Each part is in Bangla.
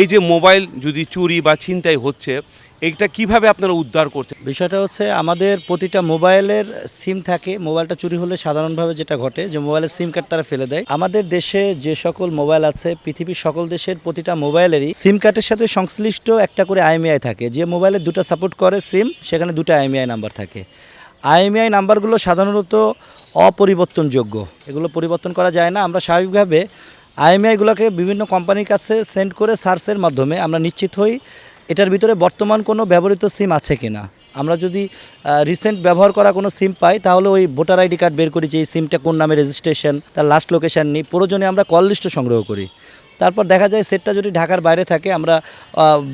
এই যে মোবাইল যদি চুরি বা ছিনতাই হচ্ছে, এইটা কীভাবে আপনারা উদ্ধার করছেন? বিষয়টা হচ্ছে আমাদের প্রতিটা মোবাইলের সিম থাকে, মোবাইলটা চুরি হলে সাধারণভাবে যেটা ঘটে যে মোবাইলের সিম কার্ড তারা ফেলে দেয়। আমাদের দেশে যে সকল মোবাইল আছে, পৃথিবীর সকল দেশের প্রতিটা মোবাইলেরই সিম কার্ডের সাথে সংশ্লিষ্ট একটা করে আইএমআই থাকে। যে মোবাইলে দুটো সাপোর্ট করে সিম, সেখানে দুটো আইএমআই নাম্বার থাকে। আইএমআই নাম্বারগুলো সাধারণত অপরিবর্তনযোগ্য। এগুলো পরিবর্তন করা যায় না। আমরা স্বাভাবিকভাবে আইএমআইগুলোকে বিভিন্ন কোম্পানির কাছে সেন্ড করে সার্চের মাধ্যমে আমরা নিশ্চিত হই এটার ভিতরে বর্তমান কোনো ব্যবহৃত সিম আছে কিনা। আমরা যদি রিসেন্ট ব্যবহার করা কোনো সিম পাই, তাহলে ওই ভোটার আইডি কার্ড বের করি যে এই সিমটা কোন নামে রেজিস্ট্রেশন তার লাস্ট লোকেশন নিই, প্রয়োজনে আমরা কল লিস্টও সংগ্রহ করি। তারপর দেখা যায় সেটটা যদি ঢাকার বাইরে থাকে, আমরা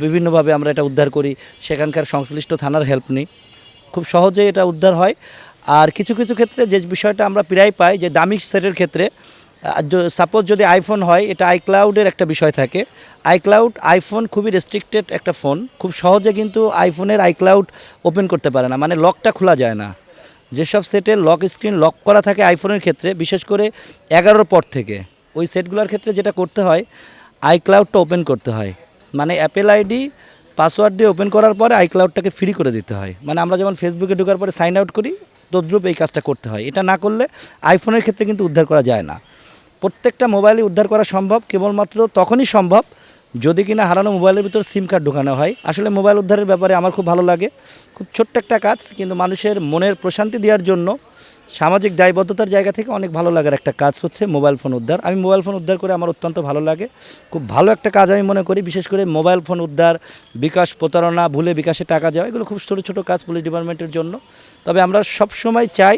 বিভিন্নভাবে আমরা এটা উদ্ধার করি, সেখানকার সংশ্লিষ্ট থানার হেল্প নিই। খুব সহজে এটা উদ্ধার হয়। আর কিছু কিছু ক্ষেত্রে যে বিষয়টা আমরা প্রায় পাই যে দামি সেটের ক্ষেত্রে সাপোজ যদি আইফোন হয়, এটা আইক্লাউডের একটা বিষয় থাকে। আইক্লাউড আইফোন খুবই রেস্ট্রিক্টেড একটা ফোন খুব সহজে কিন্তু আইফোনের আইক্লাউড ওপেন করতে পারে না। মানে লকটা খোলা যায় না। যেসব সেটে লক স্ক্রিন লক করা থাকে আইফোনের ক্ষেত্রে, বিশেষ করে এগারোর পর থেকে, ওই সেটগুলোর ক্ষেত্রে যেটা করতে হয় আইক্লাউডটা ওপেন করতে হয়। মানে অ্যাপেল আইডি পাসওয়ার্ড দিয়ে ওপেন করার পরে আইক্লাউডটাকে ফ্রি করে দিতে হয়। মানে আমরা যেমন ফেসবুকে ঢোকার পরে সাইন আউট করি, তদ্রুপ এই কাজটা করতে হয়। এটা না করলে আইফোনের ক্ষেত্রে কিন্তু উদ্ধার করা যায় না। প্রত্যেকটা মোবাইলই উদ্ধার করা সম্ভব, কেবলমাত্র তখনই সম্ভব যদি কিনা হারানো মোবাইলের ভিতর সিম কার্ড ঢোকানো হয়। আসলে মোবাইল উদ্ধারের ব্যাপারে আমার খুব ভালো লাগে। খুব ছোট্ট একটা কাজ, কিন্তু মানুষের মনের প্রশান্তি দেওয়ার জন্য সামাজিক দায়বদ্ধতার জায়গা থেকে অনেক ভালো লাগার একটা কাজ হচ্ছে মোবাইল ফোন উদ্ধার। আমি মোবাইল ফোন উদ্ধার করে আমার অত্যন্ত ভালো লাগে। খুব ভালো একটা কাজ আমি মনে করি, বিশেষ করে মোবাইল ফোন উদ্ধার, বিকাশ প্রতারণা, ভুলে বিকাশে টাকা যাওয়া, এগুলো খুব ছোটো ছোটো কাজ পুলিশ ডিপার্টমেন্টের জন্য। তবে আমরা সব সময় চাই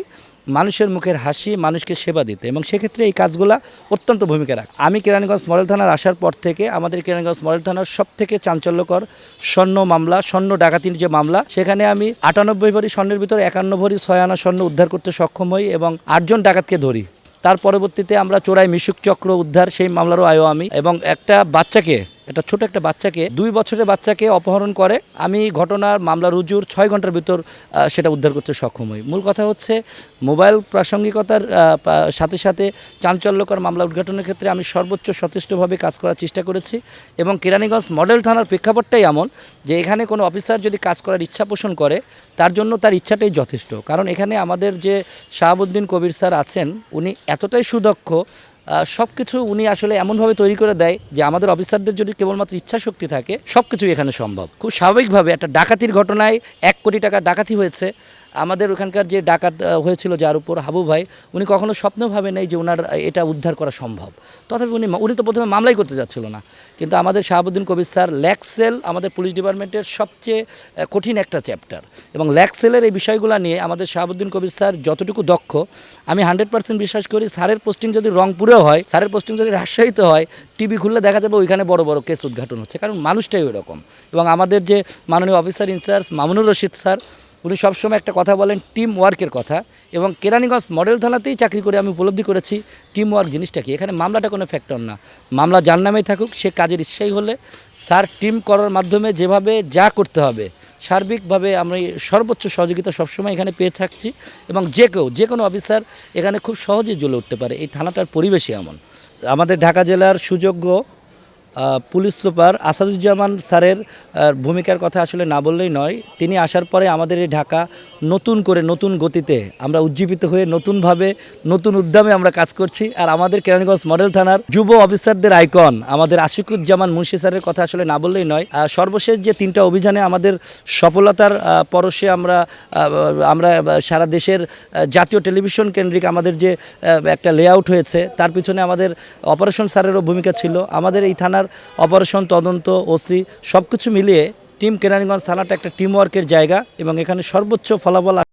মানুষের মুখের হাসি, মানুষকে সেবা দিতে। এবং সেক্ষেত্রে এই কাজগুলা অত্যন্ত ভূমিকা রাখে। আমি কেরানীগঞ্জ মডেল থানার আসার পর থেকে আমাদের কেরানীগঞ্জ মডেল থানার সব থেকে চাঞ্চল্যকর স্বর্ণ মামলা, স্বর্ণ ডাকাতির যে মামলা, সেখানে আমি আটানব্বই ভরি স্বর্ণের ভিতরে একান্ন ভরি ছয় আনা স্বর্ণ উদ্ধার করতে সক্ষম হই এবং আটজন ডাকাতকে ধরি। তার পরবর্তীতে আমরা চোরাই মিশুক চক্র উদ্ধার, সেই মামলারও আয়ও আমি। এবং একটা বাচ্চাকে একটা ছোট একটা বাচ্চাকে, দুই বছরের বাচ্চাকে অপহরণ করে। আমি ঘটনার মামলা রুজুর ছয় ঘণ্টার ভিতর সেটা উদ্ধার করতে সক্ষম হই। মূল কথা হচ্ছে, মোবাইল প্রাসঙ্গিকতার সাথে সাথে চাঞ্চল্যকর মামলা উদ্ঘাটনের ক্ষেত্রে আমি সর্বোচ্চ সচেষ্টভাবে কাজ করার চেষ্টা করেছি এবং কেরানীগঞ্জ মডেল থানার প্রেক্ষাপটটাই এমন যে এখানে কোনো অফিসার যদি কাজ করার ইচ্ছা পোষণ করে, তার জন্য তার ইচ্ছাটাই যথেষ্ট। কারণ এখানে আমাদের যে শাহাবুদ্দিন কবির স্যার আছেন, উনি এতটাই সুদক্ষ সব কিছু উনি আসলে এমনভাবে তৈরি করে দেয় যে আমাদের অফিসারদের যদি কেবলমাত্র ইচ্ছা শক্তি থাকে সব কিছুই এখানে সম্ভব। খুব স্বাভাবিকভাবে একটা ডাকাতির ঘটনায় এক কোটি টাকা ডাকাতি হয়েছে আমাদের ওখানকার যে ডাকাত হয়েছিল যার উপর হাবু ভাই, উনি কখনো স্বপ্ন ভাবে নেই যে ওনার এটা উদ্ধার করা সম্ভব। তথাপি উনি উনি তো প্রথমে মামলাই করতে যাচ্ছিল না। কিন্তু আমাদের শাহাবুদ্দিন কবির স্যার ল্যাকসেল আমাদের পুলিশ ডিপার্টমেন্টের সবচেয়ে কঠিন একটা চ্যাপ্টার। এবং ল্যাকসেলের এই বিষয়গুলো নিয়ে আমাদের শাহাবুদ্দিন কবির স্যার যতটুকু দক্ষ, আমি হান্ড্রেড পার্সেন্ট বিশ্বাস করি স্যারের পোস্টিং যদি রংপুরেও হয়, স্যারের পোস্টিং যদি রাজশাহীতে হয়, টিভি খুললে দেখা যাবে ওইখানে বড় বড় কেস উদ্ঘাটন হচ্ছে। কারণ মানুষটাই ওই রকম এবং আমাদের যে মাননীয় officer in charge Mamunur Rashid sir উনি সবসময় একটা কথা বলেন টিম ওয়ার্কের কথা। এবং কেরানীগঞ্জ মডেল থানাতেই চাকরি করে আমি উপলব্ধি করেছি টিম ওয়ার্ক জিনিসটা কি? এখানে মামলাটা কোনো ফ্যাক্টর না। মামলা যার নামেই থাকুক, সে কাজের ইচ্ছাই হলে স্যার টিম করার মাধ্যমে যেভাবে যা করতে হবে, সার্বিকভাবে আমি সর্বোচ্চ সহযোগিতা সবসময় এখানে পেয়ে থাকছি এবং যে কেউ, যে কোনো অফিসার এখানে খুব সহজেই জ্বলে উঠতে পারে। এই থানাটার পরিবেশই এমন। আমাদের ঢাকা জেলার সুযোগ্য পুলিশ সুপার আসাদুজ্জামান স্যারের ভূমিকার কথা আসলে না বললেই নয়। তিনি আসার পরে আমাদের এই ঢাকা নতুন করে নতুন গতিতে আমরা উজ্জীবিত হয়ে নতুনভাবে, নতুন উদ্যমে আমরা কাজ করছি। আর আমাদের কেরানীগঞ্জ মডেল থানার যুব অফিসারদের আইকন, আমাদের আশিকুজ্জামান মুন্সি স্যারের কথা আসলে না বললেই নয়। সর্বশেষ যে তিনটা অভিযানে আমাদের সফলতার পরশে আমরা আমরা সারা দেশের জাতীয় টেলিভিশন কেন্দ্রিক আমাদের যে একটা লেআউট হয়েছে, তার পিছনে আমাদের অপারেশন স্যারেরও ভূমিকা ছিল। আমাদের এই থানার অপারেশন, তদন্ত, ওসি সব কিছু মিলিয়ে টিম কেরানীগঞ্জ থানাটা একটা টিমওয়ার্কের জায়গা এবং এখানে সর্বোচ্চ ফলাফল